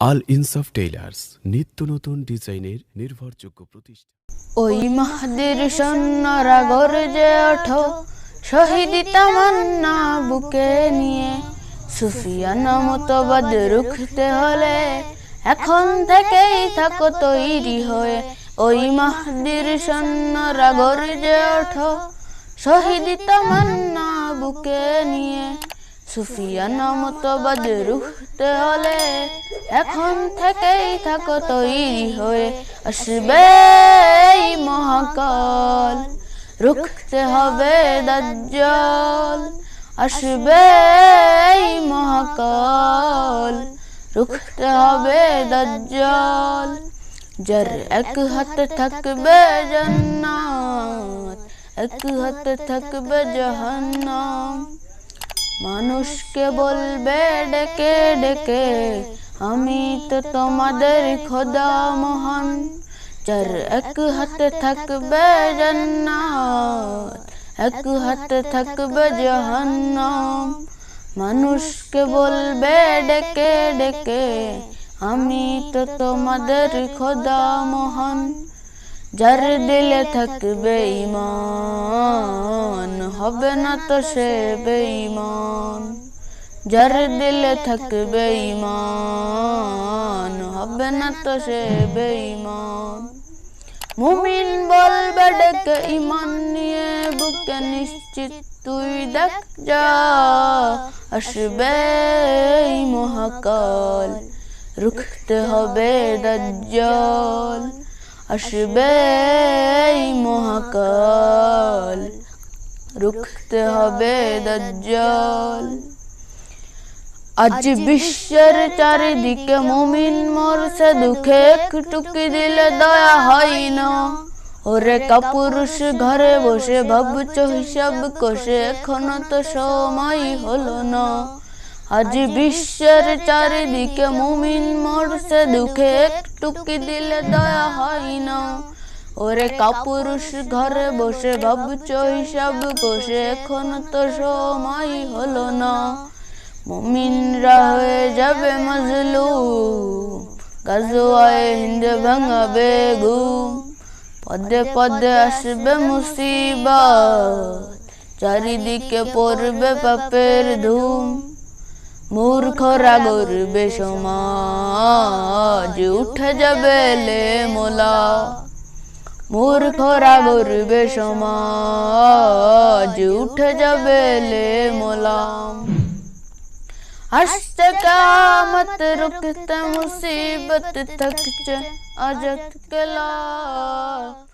আল ইনসাফ টেইলার্স নিত্য নতুন ডিজাইনের নির্ভরযোগ্য প্রতিষ্ঠান ওই মাহাদির সৈন্যরা গর্জে ওঠো, শহীদ তামান্না বুকে নিয়ে। সুফিয়ানা মতবাদ রুখতে হলে এখন থেকেই থাকো তৈরি হয়ে। ওই মাহাদির সৈন্যরা গর্জে ওঠো, শহীদ তামান্না বুকে নিয়ে। সুফিয়ানা মতবাদ রুখতে হলে এখন থেকেই থাকো তৈরি হয়ে, আসবে মহাকাল। রুখতে হবে দাজ্জাল, আসবে মহাকাল। রুখতে হবে দাজ্জাল, যার এক হাতে থাকবে জান্নাত, এক হাতে থাকবে জাহান্নাম। মানুষকে বলবে, ডেকে ডেকে, আমি তো তোমাদের খোদা মহান। যার এক হাতে থাকবে জান্নাত, এক হাতে থাকবে জাহান্নাম। মানুষকে বলবে, ডেকে ডেকে, আমি তো তোমাদের খোদা মহান। যার দিলে থাকবে ইমান হবে না তো সে বেঈমান। যার দিলে থাকবে ইমান হবে না তো সে বেঈমান। মুমিন বলবে, ডেকে ইমান নিয়ে বুকে নিশ্চিত তুই দেখ যা, আসবে মহাকাল। রুখতে হবে দাজ্জাল। আসবে মহাকাল। রুখতে হবে দজ্জল। আজ বিশ্বের চারিদিকে মুমিন মরছে, দুঃখে একটুকি দিলে দয়া হয় না। ওরে কাপুরুষ, ঘরে বসে ভাবছ, হিসাব কষে এখনও তো সময় হলো না। আজ বিশ্বের চারিদিকে মুমিন মরছে, দুঃখে একটুকি দিলে দয়া হয় না। ওরে কাপুরুষ, ঘরে বসে ভাবছ, হিসাব কষে, এখন তো সময় হলো না। মুমিনরা হয়ে যাবে মজলু গাজোয়ায় হিন্দ ভাঙাবে ঘুম পদে পদে আসবে মুসিবত, চারিদিকে পড়বে পাপের ধুম। মূর্খরা গর্বে সমাজ উঠে যাবে লে মোলা মূর্খরা গর্বে সমাজ উঠে যাবে লে মোলাম আসতে কামত রুকতে মুসিবত থকছে अजत कला